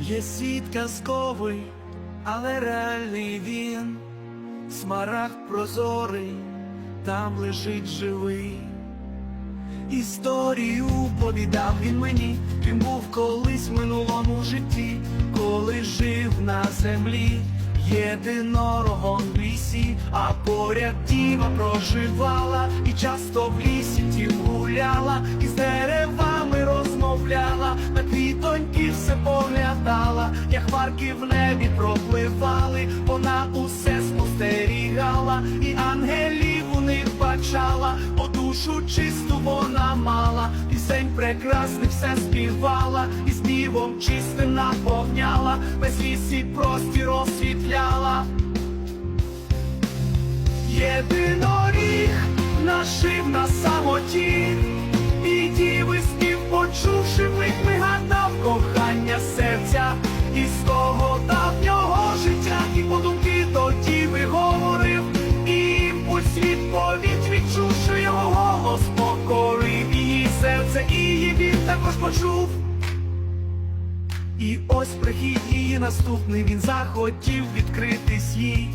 Є світ казковий, але реальний він, смарагд прозорий, там лежить живий. Історію повідав він мені, він був колись в минулому житті, коли жив на землі, єдинорогом в лісі, а поряд діва проживала, і часто в лісі тім гуляла, і з деревами хмарки в небі пропливали, вона усе спостерігала, і ангелів у них бачала, о душу чисту вона мала, пісень прекрасних все співала, і співом чистим наповняла, весь ліс і простір освітляла. Єдиноріг нашив на самоті, серце, і її він також почув. І ось прихід її наступний, він захотів відкритись їй.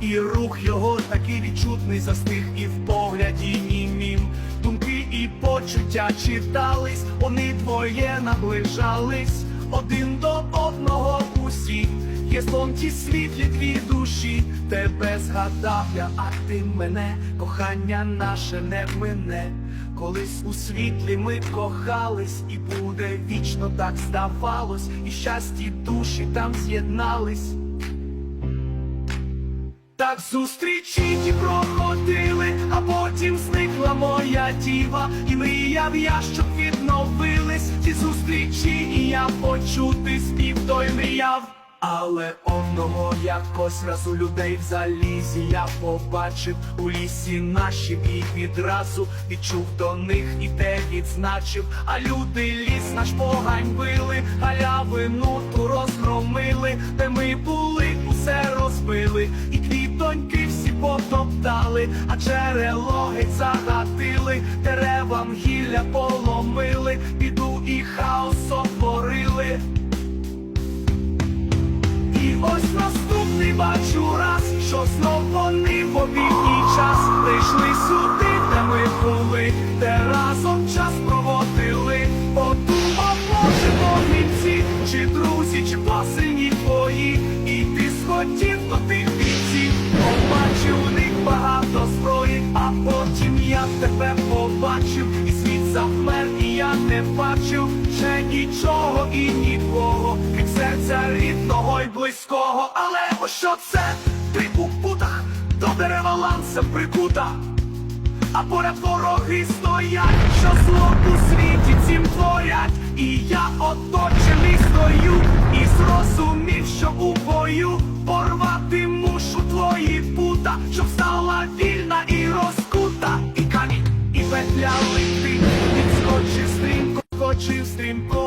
І рух його такий відчутний застиг, і в погляді німім Думки і почуття читались, вони двоє наближались, один до одного усі, є ті світлі дві душі, тебе згадав я, а ти мене, кохання наше не мине. Колись у світлі ми кохались, і буде вічно так здавалось, і щасті душі там з'єднались. Так зустрічі ті проходили, а потім зникла моя діва, і мріяв я, щоб відновились зустрічі, і я почути спів той мріяв. Але одного якось раз у людей в залізі я побачив. У лісі наші і відразу відчув до них і те відзначив, а люди ліс наш поганьбили, галявину ту розгромили, де ми були, усе розбили, і квітоньки всі потоптали, а джерело геть загатили, деревам гілля поломили, що знов вони в обідній час прийшли сюди, де ми були, де разом час проводили. Подумав, може, вогнівці, чи друзі, чи посильні твої, і ти схотів до тих бійців, побачив у них багато зброї, а потім я тебе побачив, і світ завмер, і я не бачив ще нічого і нікого, крім серця рідного й близького. Але ось що це ти у путах, до дерева ланцем прикута. А поряд вороги стоять, що зло у світі цім творять, і я оточений стою, і зрозумів, що у бою порвати мушу твої пута, щоб стала вільна і розкута, і камінь, і петля летить, відскочив стрімко, скочив стрімко.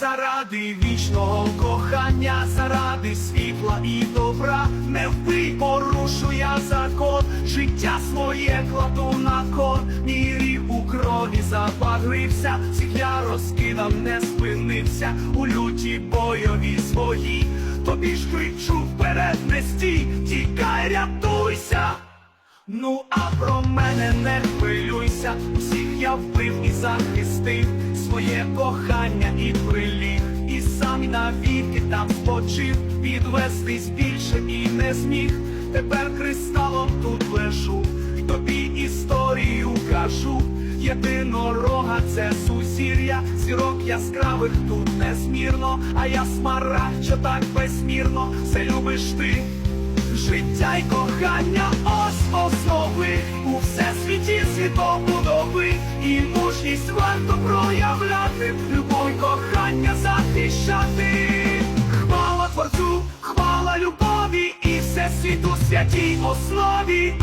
Заради вічного кохання, заради світла і добра, не порушу я закон, життя своє кладу на кон, мій рік у крові забагрився, всіх я розкидав, не спинився. У люті бойові свої, тобі ж кричу вперед не стій, тікай, рятуйся. Ну а про мене не хвилюйся, усіх я вбив і захистив. Своє кохання і приліг, і сам навіки там спочив, відвестись більше і не зміг. Тепер кристалом тут лежу, тобі історію кажу. Єдинорога це сузір'я, зірок яскравих тут незмірно, а я смарагд, що так безмірно, все любиш ти. Життя й кохання ось основи у всесвіті світобудови і мужність варто проявляти, любов кохання захищати. Хвала Творцю, хвала любові і всесвіту святій основі.